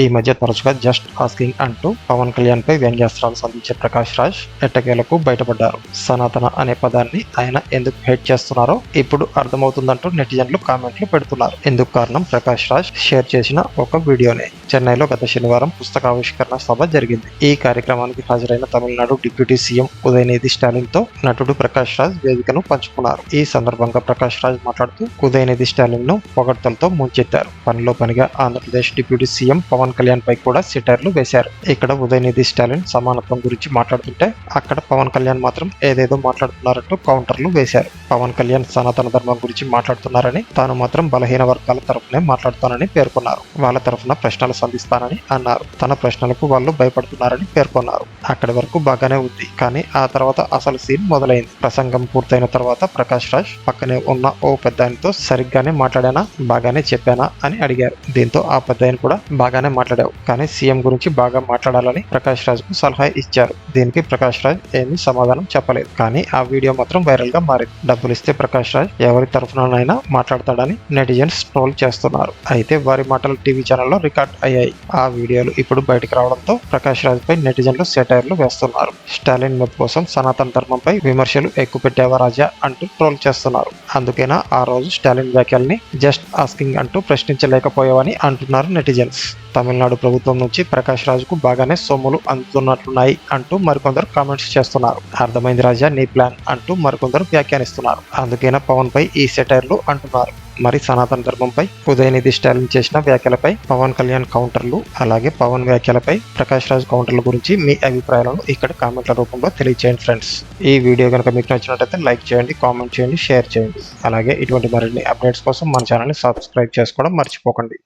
ఈ మధ్య తరచుగా జస్ట్ ఆస్కింగ్ అంటూ పవన్ కళ్యాణ్ పై వ్యంగ్యాస్త్రాలు సంధించే ప్రకాష్ రాజ్ ఎట్టకేలకు బయటపడ్డారు. సనాతన అనే పదాన్ని ఆయన ఎందుకు హేట్ చేస్తున్నారో ఇప్పుడు అర్థమవుతుందంటూ నెటిజన్లు కామెంట్లు పెడుతున్నారు. ఎందుకు కారణం ప్రకాష్ రాజ్ షేర్ చేసిన ఒక వీడియోనే. చెన్నైలో గత శనివారం పుస్తకావిష్కరణ సభ జరిగింది. ఈ కార్యక్రమానికి హాజరైన తమిళనాడు డిప్యూటీ సీఎం ఉదయనిధి స్టాలిన్తో నటుడు ప్రకాష్ రాజ్ వేదికను పంచుకున్నారు. ఈ సందర్భంగా ప్రకాష్ రాజ్ మాట్లాడుతూ ఉదయనిధి స్టాలిన్ను పొగడ్తలతో ముంచెత్తారు. పనిలో పనిగా ఆంధ్రప్రదేశ్ డిప్యూటీ సీఎం పవన్ పవన్ కళ్యాణ్ పై కూడా సిటర్లు వేశారు. ఇక్కడ ఉదయనిధి స్టాలిన్ సమానత్వం గురించి మాట్లాడుతుంటే అక్కడ పవన్ కళ్యాణ్ మాత్రం ఏదేదో మాట్లాడుతున్నారంటూ కౌంటర్లు వేశారు. పవన్ కళ్యాణ్ సనాతన ధర్మం గురించి మాట్లాడుతున్నారని తాను మాత్రం బలహీన వర్గాల తరఫునే మాట్లాడుతానని పేర్కొన్నారు. వాళ్ళ తరఫున ప్రశ్నలు సంధిస్తానని అన్నారు. తన ప్రశ్నలకు వాళ్ళు భయపడుతున్నారని పేర్కొన్నారు. అక్కడి వరకు బాగానే ఉంది. కానీ ఆ తర్వాత అసలు సీన్ మొదలైంది. ప్రసంగం పూర్తయిన తర్వాత ప్రకాష్ రాజ్ పక్కనే ఉన్న ఓ పెద్దాయనతో సరిగ్గానే మాట్లాడానా? బాగానే చెప్పానా? అని అడిగారు. దీంతో ఆ పెద్దాయన కూడా బాగానే మాట్లాడావు. కానీ సీఎం గురించి బాగా మాట్లాడాలని ప్రకాష్ రాజ్కు సలహా ఇచ్చారు. దీనికి ప్రకాష్ రాజ్ ఏమీ సమాధానం చెప్పలేదు. కానీ ఆ వీడియో మాత్రం వైరల్గా మారింది. డబ్బులు ఇస్తే ప్రకాష్ రాజ్ ఎవరి తరఫునైనా మాట్లాడతాడని నెటిజన్స్ ట్రోల్ చేస్తున్నారు. అయితే వారి మాటలు టీవీ ఛానల్లో రికార్డ్ అయ్యాయి. ఆ వీడియోలు ఇప్పుడు బయటకు రావడంతో ప్రకాష్ రాజ్ పై నెటిజన్లు సెటైర్లు వేస్తున్నారు. స్టాలిన్ మెప్ కోసం సనాతన ధర్మంపై విమర్శలు ఎక్కువ పెట్టేవా రాజా అంటూ ట్రోల్ చేస్తున్నారు. అందుకేనా ఆ రోజు స్టాలిన్ వ్యాఖ్యల్ని జస్ట్ ఆస్కింగ్ అంటూ ప్రశ్నించలేకపోయావని అంటున్నారు నెటిజన్స్. తమిళనాడు ప్రభుత్వం నుంచి ప్రకాష్ రాజుకు బాగానే సొమ్ములు అందుతున్నట్లున్నాయి అంటూ మరికొందరు కామెంట్స్ చేస్తున్నారు. అర్థమైంది రాజా నీ ప్లాన్ అంటూ మరికొందరు వ్యాఖ్యానిస్తున్నారు. అందుకేనా పవన్ పై ఈ సెటైర్లు అంటున్నారు. మరి సనాతన ధర్మంపై ఉదయనిధి స్టాలిన్ చేసిన వ్యాఖ్యలపై పవన్ కళ్యాణ్ కౌంటర్లు అలాగే పవన్ వ్యాఖ్యలపై ప్రకాష్ రాజ్ కౌంటర్ల గురించి మీ అభిప్రాయాలను ఇక్కడ కామెంట్ల రూపంలో తెలియజేయండి ఫ్రెండ్స్. ఈ వీడియో కనుక మీకు నచ్చినట్లయితే లైక్ చేయండి కామెంట్ చేయండి షేర్ చేయండి. అలాగే ఇటువంటి మరిన్ని అప్డేట్స్ కోసం మన ఛానల్ని సబ్స్క్రైబ్ చేసుకోవడం మర్చిపోకండి.